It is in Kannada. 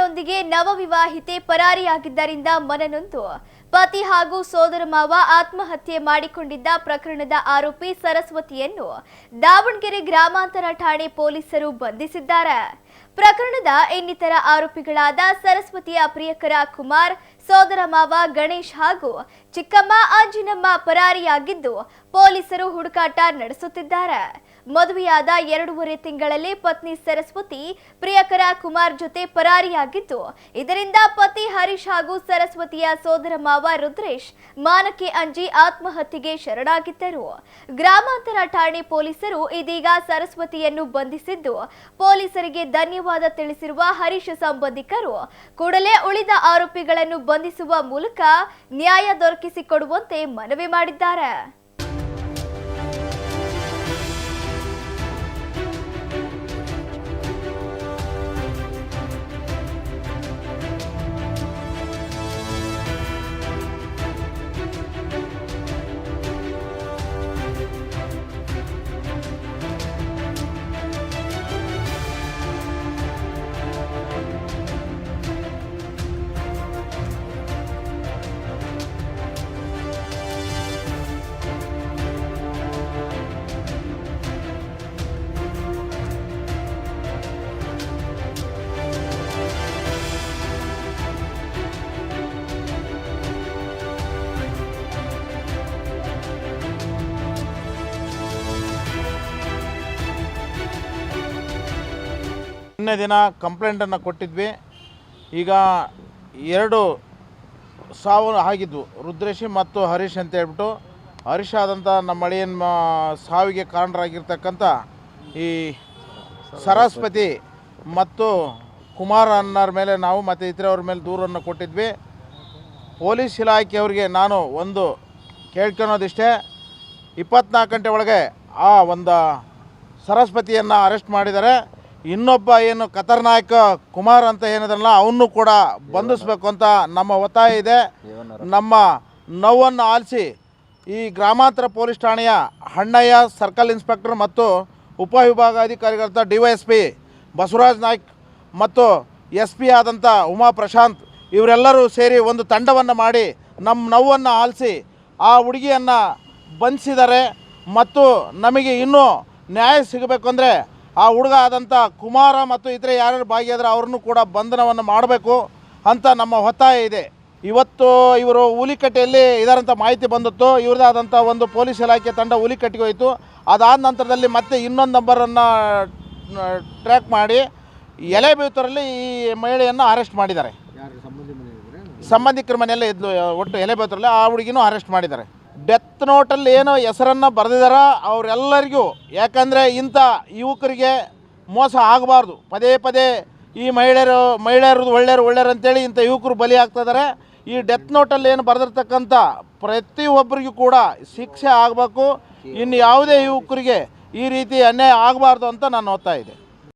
ಕುಮಾರನೊಂದಿಗೆ ನವವಿವಾಹಿತೆ ಪರಾರಿಯಾಗಿದ್ದರಿಂದ ಮನನೊಂದು. ಪತಿ ಹಾಗೂ ಸೋದರ ಮಾವ ಆತ್ಮಹತ್ಯೆ ಮಾಡಿಕೊಂಡಿದ್ದ ಪ್ರಕರಣದ ಆರೋಪಿ ಸರಸ್ವತಿಯನ್ನು ದಾವಣಗೆರೆ ಗ್ರಾಮಾಂತರ ಠಾಣೆ ಪೊಲೀಸರು ಬಂಧಿಸಿದ್ದಾರೆ. ಪ್ರಕರಣದ ಇನ್ನಿತರ ಆರೋಪಿಗಳಾದ ಸರಸ್ವತಿಯ ಪ್ರಿಯಕರ ಕುಮಾರ್, ಸೋದರ ಮಾವ ಗಣೇಶ್ ಹಾಗೂ ಚಿಕ್ಕಮ್ಮ ಅಂಜಿನಮ್ಮ ಪರಾರಿಯಾಗಿದ್ದು ಪೊಲೀಸರು ಹುಡುಕಾಟ ನಡೆಸುತ್ತಿದ್ದಾರೆ. ಮದುವೆಯಾದ ಎರಡೂವರೆ ತಿಂಗಳಲ್ಲಿ ಪತ್ನಿ ಸರಸ್ವತಿ ಪ್ರಿಯಕರ ಕುಮಾರ್ ಜೊತೆ ಪರಾರಿಯಾಗಿದ್ದು, ಇದರಿಂದ ಪತಿ ಹರೀಶ್ ಹಾಗೂ ಸರಸ್ವತಿಯ ಸೋದರ ಮಾವ ರುದ್ರೇಶ್ ಮಾನಕ್ಕೆ ಅಂಜಿ ಆತ್ಮಹತ್ಯೆಗೆ ಶರಣಾಗಿದ್ದರು. ಗ್ರಾಮಾಂತರ ಠಾಣೆ ಪೊಲೀಸರು ಇದೀಗ ಸರಸ್ವತಿಯನ್ನು ಬಂಧಿಸಿದ್ದು, ಪೊಲೀಸರಿಗೆ ಧನ್ಯವಾದ ತಿಳಿಸಿರುವ ಹರೀಶ್ ಸಂಬಂಧಿಕರು ಕೂಡಲೇ ಉಳಿದ ಆರೋಪಿಗಳನ್ನು ಬಂಧಿಸುವ ಮೂಲಕ ನ್ಯಾಯ ದೊರಕಿಸಿಕೊಡುವಂತೆ ಮನವಿ ಮಾಡಿದ್ದಾರೆ. ನಿನ್ನೆ ದಿನ ಕಂಪ್ಲೇಂಟನ್ನು ಕೊಟ್ಟಿದ್ವಿ. ಈಗ ಎರಡು ಸಾವು ಆಗಿದ್ವು ರುದ್ರೇಶಿ ಮತ್ತು ಹರೀಶ್ ಅಂತ ಹೇಳ್ಬಿಟ್ಟು, ಹರೀಶ್ ಆದಂಥ ನಮ್ಮ ಅಳಿಯನ್ ಸಾವಿಗೆ ಕಾರಣರಾಗಿರ್ತಕ್ಕಂಥ ಈ ಸರಸ್ವತಿ ಮತ್ತು ಕುಮಾರ್ ಅನ್ನೋರ ಮೇಲೆ ನಾವು ಮತ್ತು ಇತರವ್ರ ಮೇಲೆ ದೂರನ್ನು ಕೊಟ್ಟಿದ್ವಿ. ಪೊಲೀಸ್ ಇಲಾಖೆಯವ್ರಿಗೆ ನಾನು ಒಂದು ಕೇಳ್ಕೊಳೋದಿಷ್ಟೇ. ಇಪ್ಪತ್ನಾಲ್ಕು ಗಂಟೆ ಒಳಗೆ ಆ ಒಂದು ಸರಸ್ವತಿಯನ್ನು ಅರೆಸ್ಟ್ ಮಾಡಿದ್ದಾರೆ. ಇನ್ನೊಬ್ಬ ಏನು ಖತರ್ನಾಯಕ ಕುಮಾರ್ ಅಂತ ಏನಿದ್ರಲ್ಲ ಅವನು ಕೂಡ ಬಂಧಿಸ್ಬೇಕು ಅಂತ ನಮ್ಮ ಒತ್ತಾಯ ಇದೆ. ನಮ್ಮ ನೋವನ್ನು ಆಲಿಸಿ ಈ ಗ್ರಾಮಾಂತರ ಪೊಲೀಸ್ ಠಾಣೆಯ ಹಣ್ಣಯ್ಯ ಸರ್ಕಲ್ ಇನ್ಸ್ಪೆಕ್ಟರ್ ಮತ್ತು ಉಪವಿಭಾಗಾಧಿಕಾರಿಗಳಂತ D Y S P Basavaraj Naik ಮತ್ತು ಎಸ್ ಪಿ ಆದಂಥ ಉಮಾ ಪ್ರಶಾಂತ್ ಇವರೆಲ್ಲರೂ ಸೇರಿ ಒಂದು ತಂಡವನ್ನು ಮಾಡಿ ನಮ್ಮ ನೋವನ್ನು ಆಲಿಸಿ ಆ ಹುಡುಗಿಯನ್ನು ಬಂಧಿಸಿದ್ದಾರೆ. ಮತ್ತು ನಮಗೆ ಇನ್ನೂ ನ್ಯಾಯ ಸಿಗಬೇಕು ಅಂದರೆ ಆ ಹುಡುಗ ಆದಂಥ ಕುಮಾರ ಮತ್ತು ಇತರೆ ಯಾರ್ಯಾರು ಭಾಗಿಯಾದ್ರೆ ಅವ್ರನ್ನೂ ಕೂಡ ಬಂಧನವನ್ನು ಮಾಡಬೇಕು ಅಂತ ನಮ್ಮ ಒತ್ತಾಯ ಇದೆ. ಇವತ್ತು ಇವರು ಹುಲಿಕಟ್ಟೆಯಲ್ಲಿ ಇದರಂಥ ಮಾಹಿತಿ ಬಂದಿತ್ತು. ಇವ್ರದ್ದಾದಂಥ ಒಂದು ಪೊಲೀಸ್ ಇಲಾಖೆ ತಂಡ ಹುಲಿಕಟ್ಟಿಗೆ ಹೋಯಿತು. ಅದಾದ ನಂತರದಲ್ಲಿ ಮತ್ತೆ ಇನ್ನೊಂದು ನಂಬರನ್ನು ಟ್ರ್ಯಾಕ್ ಮಾಡಿ ಎಲೆಬೇತೂರಲ್ಲಿ ಈ ಮಹಿಳೆಯನ್ನು ಅರೆಸ್ಟ್ ಮಾಡಿದ್ದಾರೆ. ಸಂಬಂಧಿಕರ ಮನೆಯಲ್ಲೇ ಇದ್ಲು ಒಟ್ಟು ಎಲೆಬೇತೂರಲ್ಲಿ ಆ ಹುಡುಗಿನೂ ಅರೆಸ್ಟ್ ಮಾಡಿದ್ದಾರೆ. ಡೆತ್ ನೋಟಲ್ಲಿ ಏನು ಹೆಸರನ್ನು ಬರೆದಿದಾರ ಅವರೆಲ್ಲರಿಗೂ. ಯಾಕಂದರೆ ಇಂಥ ಯುವಕರಿಗೆ ಮೋಸ ಆಗಬಾರ್ದು. ಪದೇ ಪದೇ ಈ ಮಹಿಳೆಯರು ಮಹಿಳೆಯರು ಒಳ್ಳೆಯರು ಒಳ್ಳೆಯರು ಅಂತೇಳಿ ಇಂಥ ಯುವಕರು ಬಲಿ ಆಗ್ತಾಯಿದ್ದಾರೆ ಈ ಡೆತ್ ನೋಟಲ್ಲಿ ಏನು ಬರೆದಿರ್ತಕ್ಕಂಥ ಪ್ರತಿಯೊಬ್ಬರಿಗೂ ಕೂಡ ಶಿಕ್ಷೆ ಆಗಬೇಕು. ಇನ್ನು ಯಾವುದೇ ಯುವಕರಿಗೆ ಈ ರೀತಿ ಅನ್ಯಾಯ ಆಗಬಾರ್ದು ಅಂತ ನಾನು ಓದ್ತಾ ಇದ್ದೆ.